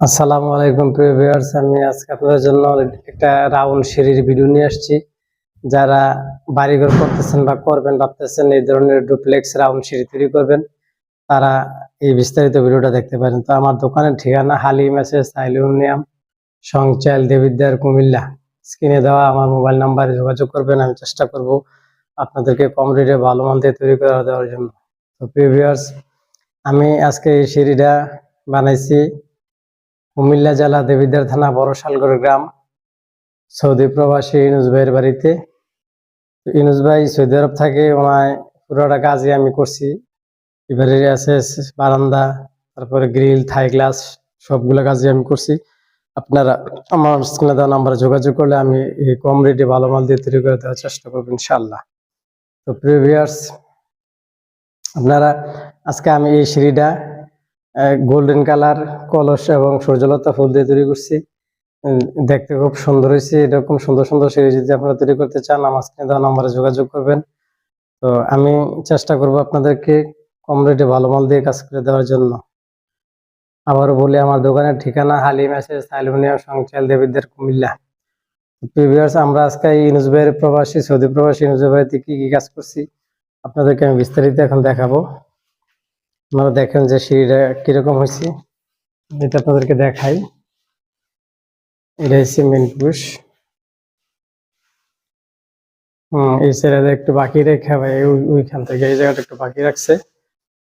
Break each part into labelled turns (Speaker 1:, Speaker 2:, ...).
Speaker 1: আসসালামু আলাইকুম, প্রিয় ভিউয়ার্স। আমি আজকে আপনাদের জন্য একটা রাউন্ড সিঁড়ির ভিডিও নিয়ে আসছি। যারা বাড়িঘর করতেছেন বা করবেন, ভাবতেছেন এই ধরনের ডুপ্লেক্স রাউন্ড সিঁড়ি তৈরি করবেন, তারা এই বিস্তারিত ভিডিওটা দেখতে পারেন। তো আমার দোকানের ঠিকানা হালি মেসেজ সাইলুনিয়াম সংচাইল দেবিদ্যার কুমিল্লা। স্ক্রিনে দেওয়া আমার মোবাইল নাম্বারে যোগাযোগ করবেন, আমি চেষ্টা করব আপনাদেরকে কম রেটে ভালো দিয়ে তৈরি করে দেওয়ার জন্য। তো প্রিয় ভিউয়ার্স আমি আজকে এই সিঁড়িটা বানাইছি কুমিল্লা জেলা দেবিদ্বার থানা বড়শালগড় গ্রাম, সৌদি প্রবাসী ইনুজ ভাইয়ের বাড়িতে। তো ইনুস ভাই সৌদি আরব থাকে ওনায় পুরোটা কাজই আমি করছি। এবারে আছে বারান্দা, তারপরে গ্রিল, থাই গ্লাস, সবগুলো কাজই আমি করছি। আপনারা আমার স্ক্রিনে দেওয়া নাম্বারে যোগাযোগ করলে আমি এই কম রেটে ভালো মাল দিয়ে তৈরি করে দেওয়ার চেষ্টা করব ইনশাল্লাহ তো প্রিভিয়ার্স আপনারা আজকে আমি এই সিঁড়িটা গোল্ডেন কালার কলস এবং সূর্যলতা ফুল দিয়ে তৈরি করছি। দেখতে খুব সুন্দর হয়েছে, এরকম সুন্দর সুন্দর সিঁড়ি যদি আপনারা তৈরি করতে চান, আমার স্ক্রিনে দেওয়া নাম্বারে যোগাযোগ করবেন। তো আমি চেষ্টা করব আপনাদেরকে কম রেটে ভালো মাল দিয়ে কাজ করে দেওয়ার জন্য। আবারও বলি, আমার দোকানের ঠিকানা হালিম মেসেজ অ্যালুমিনিয়াম সংচাল দেবীদের কুমিল্লা। প্রিভিয়ার্স আমরা আজকে ইনুজ ভাইয়ের প্রবাসী, সৌদি প্রবাসী ইনুজ ভাইতে কি কি কাজ করছি, আপনাদেরকে আমি বিস্তারিত এখন দেখাবো। আপনারা দেখেন যে সিঁড়িটা কীরকম হয়েছে। এটা আপনাদেরকে দেখাই। এটা হচ্ছে মেন পুষ হম, এই সাইডে একটু বাকি রেখে ভাই ওইখান থেকে, এই জায়গাটা একটু বাকি রাখছে।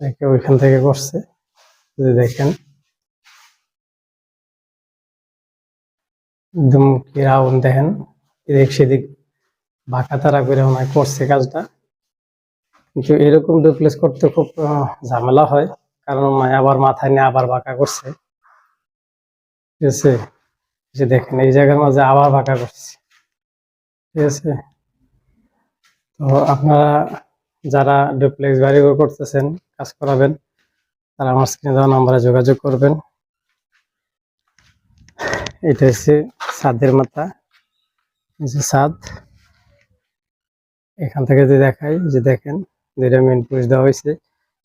Speaker 1: রেখে ওইখান থেকে করছে। যদি দেখেন। একদম কি রাউন্ড দেখেন। এদিক সেদিক বাঁকা তারা করে ওনায় করছে কাজটা। কিন্তু এরকম ডুপ্লেস করতে খুব ঝামেলা হয়। কারণ আবার মাথায় নিয়ে আবার বাঁকা করছে। ঠিক আছে? যে দেখেন, এই জায়গার মাঝে আবার বাঁকা করছে। ঠিক আছে? তো আপনারা যারা ডুপ্লেক্স বাড়ি করতেছেন, কাজ করাবেন, তারা আমার স্ক্রিনে দেওয়া নাম্বারে যোগাযোগ করবেন। এটা হচ্ছে ছাদের মাথা। যে ছাদ এখান থেকে যদি দেখাই যে দেখেন। দুইটা মেন পুষ দেওয়া হয়েছে।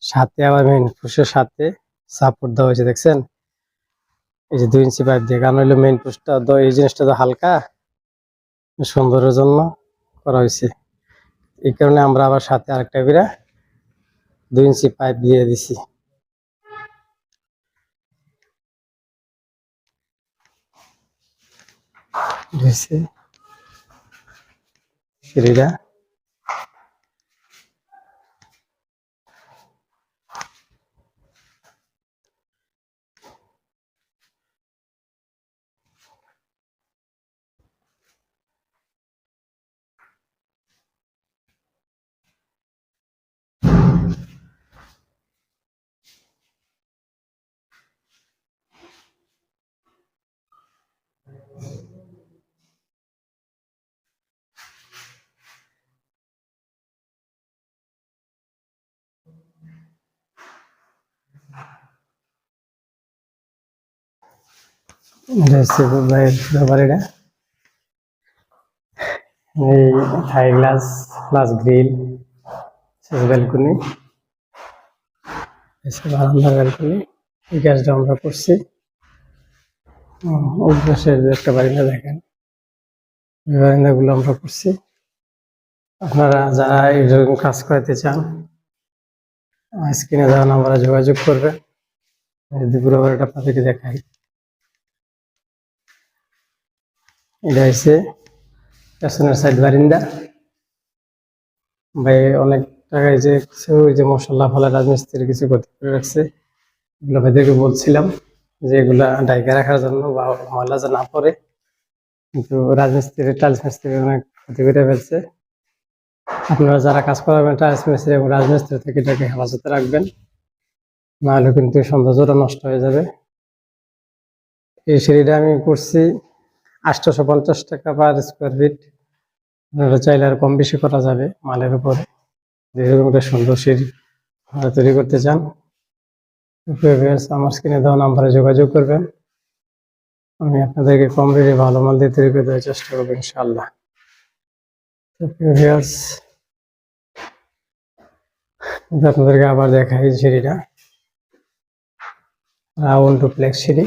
Speaker 1: সাথে আবার মেন পুষের সাথে সাপোর্ট দেওয়া হয়েছে, দেখছেন? এই যে দুই ইঞ্চি পাইপ দিয়ে কারণ হইল মেন পুষটা তো এই জিনিসটা তো হালকা, সুন্দরের জন্য করা হয়েছে। এই কারণে আমরা আবার সাথে আরেকটা করে দুই ইঞ্চি পাইপ দিয়ে দিছি। হয়েছে। ব্যাপারীরা এই থাই গ্লাস প্লাস গ্রিল এই আমরা করছি। একটা বারিন্দা দেখেন। আমরা করছি। আপনারা যারা এইরকম কাজ করাতে চান স্ক্রিনে দেওয়া নাম্বারে যোগাযোগ করবেন। যদি পুরো বাড়িটা আপনাদেরকে দেখাই। এটা হচ্ছে পেছনের সাইড বারিন্দা। ভাই, অনেক টাকায় যে কিছু ওই যে মশলা ফলা রাজমিস্ত্রির কিছু ক্ষতি করে রাখছে। এগুলো ভাইদেরকে বলছিলাম যে এগুলা ডাইকা রাখার জন্য বা ময়লা যে না পড়ে। কিন্তু রাজমিস্ত্রি টাইলস মিস্ত্রি অনেক ক্ষতি করে ফেলছে। আপনারা যারা কাজ করাবেন টাইলস মিস্ত্রি এবং রাজমিস্ত্রি থেকে এটাকে হেফাজতে রাখবেন। নাহলে কিন্তু সৌন্দর্যটা নষ্ট হয়ে যাবে। এই সিঁড়িটা আমি করছি আটশোশো পঞ্চাশ টাকা পার স্কোয়ার ফিট চাইলে আর কম বেশি করা যাবে মালের উপরে। যেরকম একটা সুন্দর সিঁড়ি তৈরি করতে চান আমার স্ক্রিনে দেওয়া নাম্বারে যোগাযোগ করবেন। আমি আপনাদেরকে কম রেটে ভালো মাল দিয়ে তৈরি করে দেওয়ার চেষ্টা করব ইনশাল্লাহ আপনাদেরকে আবার দেখাই সিঁড়িটা। রাউন্ড ডুপ্লেক্স সিঁড়ি।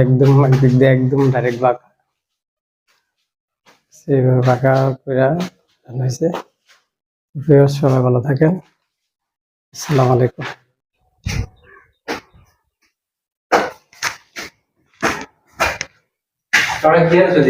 Speaker 1: একদম একদিক দিয়ে একদম ডাইরেক্ট বাঁকা। সেইভাবে বাঁকা করে সবাই ভালো থাকেন। আসসালামু আলাইকুম।
Speaker 2: তোরা কি আছো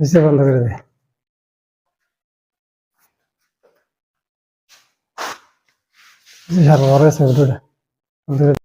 Speaker 1: വിസ വളരരുത് ഷർവാറ സൈഡ് വളരരുത്